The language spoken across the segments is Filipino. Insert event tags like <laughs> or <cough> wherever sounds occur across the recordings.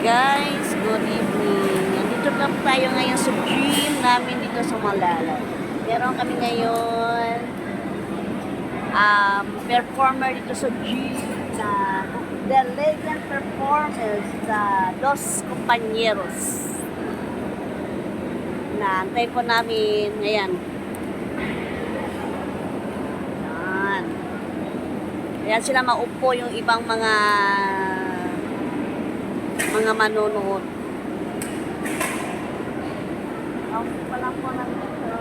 guys, good evening. Nandito lang tayo ngayon sa gym namin dito sa Malala. Meron kami ngayon um, performer dito sa gym na the legend performers sa Dos Compañeros. Na antay po namin ngayon. Yan. Ayan sila maupo yung ibang mga mga manonood. Kaunti pa lang po lang dito.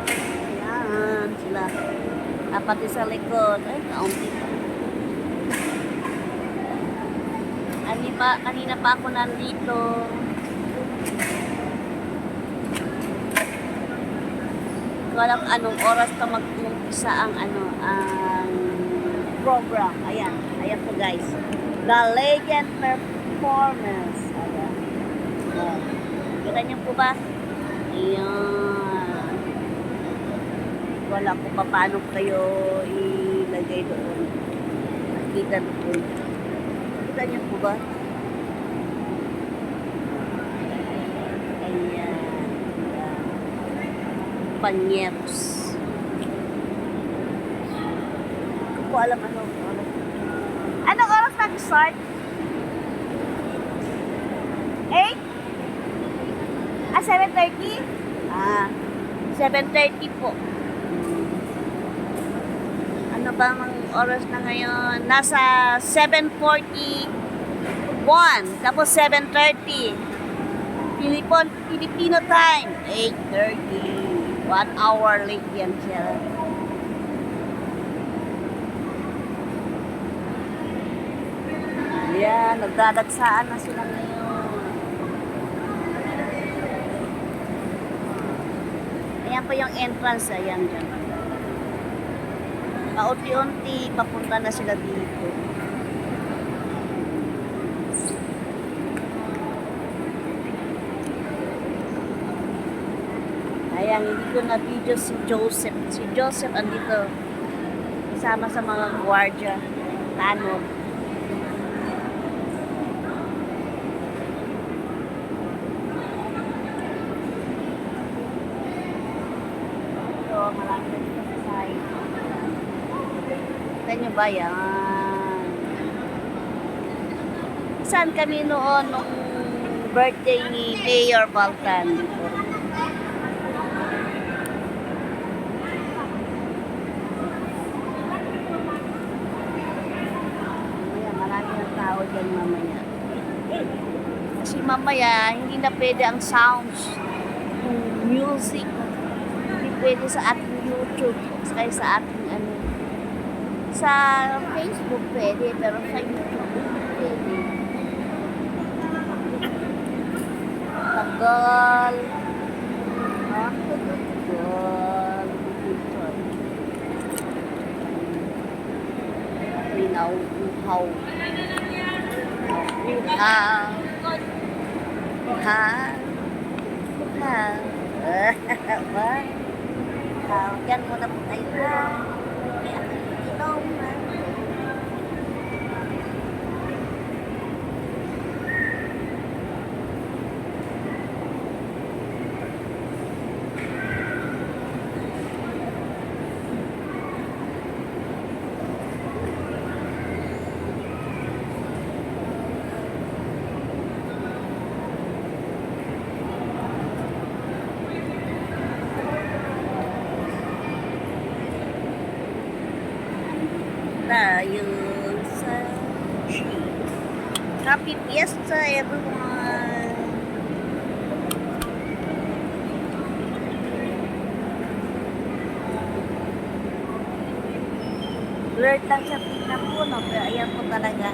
Ayan sila. Pati sa likod. Ay, kaunti pa. Kanina pa, kanina pa ako nandito. Alam anong oras pa mag-umpisa ang ano, ang program. Ayan, ayan po guys. The Legend Performance. Kita niyo po ba? Ayan. Wala ko pa paano kayo ilagay doon. Nakita doon. Kita niyo po ba? Ayan. Panyeros. Ko alam ano. Anong oras nag-start? 8? Ah, 7.30? Ah, 7.30 po. Ano ba ang oras na ngayon? Nasa 7.41. Tapos 7.30. Filipon, Filipino time. 8.30. One hour late yan siya. Ayan, nagdadagsaan na sila ngayon. Ayan po yung entrance, ayan dyan. Paunti-unti, papunta na sila dito. Ayan, hindi ko na video si Joseph. Si Joseph andito. Kasama sa mga gwardiya. Tanong. Ito, marami dito sa side. Kita nyo ba yan? Saan kami noon nung birthday ni Mayor Baltan? Mamaya, marami ng tao dyan mamaya. Kasi mamaya, hindi na pwede ang sounds, music, pwede sa ating YouTube, kaya sa ating ano, sa Facebook pwede, pero sa YouTube pwede. Tagal. Ah, tagal. Pinauuhaw. Uhaw. Uhaw. Uhaw. Uhaw. Uhaw. Yan muna po tayo na. Kaya inom tayo sa tree. Happy Fiesta, everyone! Blurred lang sa tingnan po, no? Pero ayan po talaga.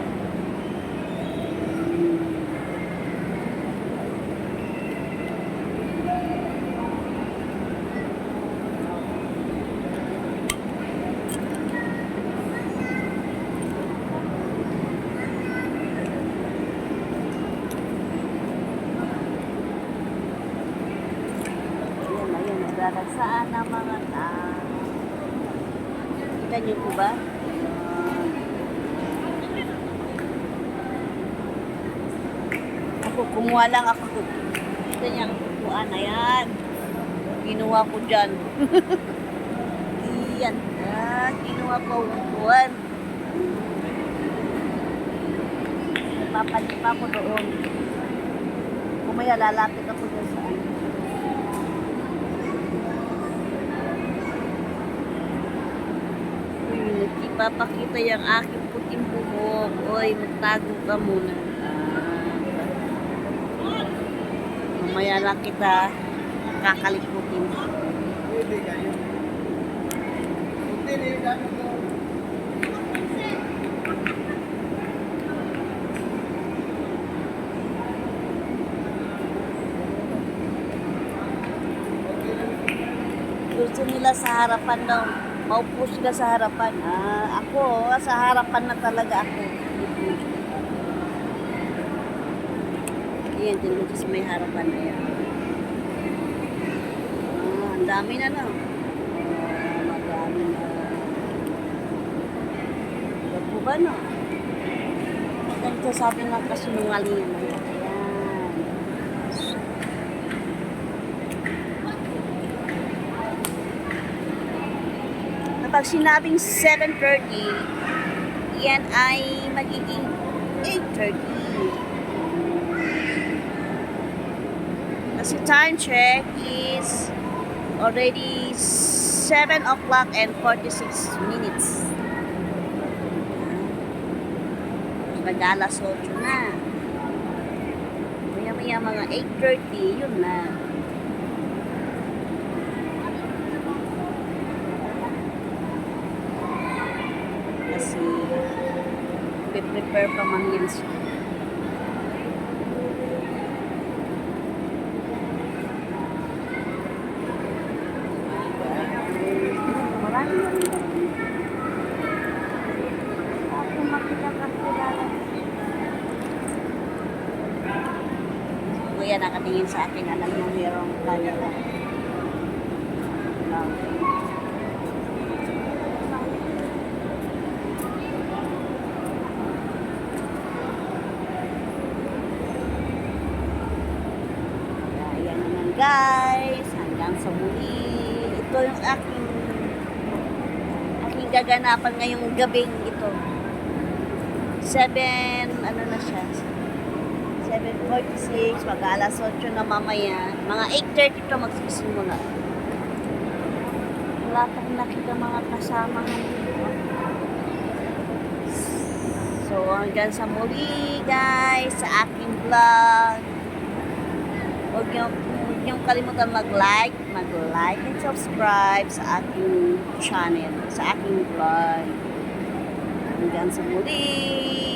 Ayan, ayan, nagdadagsaan ng mga tao. Kita niyo po ba? Ayan. ko, kumuha lang ako. Ito niya ang kukuhaan. Ayan. Kinuha ko dyan. <laughs> Iyan. Ah, kinuha ko upuan. Papalit pa ako doon. Kumaya lalapit ako dyan sa ano. Ipapakita yung aking puting buhok. Uy, magtago ka muna. Ah. Mamaya lang kita kakalikutin. Pwede kayo. Pwede kayo. Gusto nila sa harapan daw. Maupo sila sa harapan. Ah, ako, sa harapan na talaga ako. Ayan, din dito sa may harapan na yan. Ah, ang dami na no. Ah, madami na. Ito po ba no? Ganito sabi ng kasinungalingan na yan. Kapag sinabing 7.30, yan ay magiging 8.30. Kasi time check is already 7 o'clock and 46 minutes. Mag-alas 8 na. Maya-maya mga 8.30, yun na. Kasi prepare rin. Ako makikakakilala. Kuya nakatingin sa akin, alam mo mayroong camera. Lang. Ayan naman guys, hanggang sa muli. Ito yung aking aking gaganapan ngayong gabing ito. 7, ano na siya? 7.46, mag alas 8 na mamaya. Mga 8.30 ito magsisimula. Wala kang nakita mga kasama So, hanggang sa muli guys, sa aking vlog. Huwag niyo, huwag niyo kalimutan mag-like, mag-like and subscribe sa aking channel, sa aking vlog. Hanggang sa muli.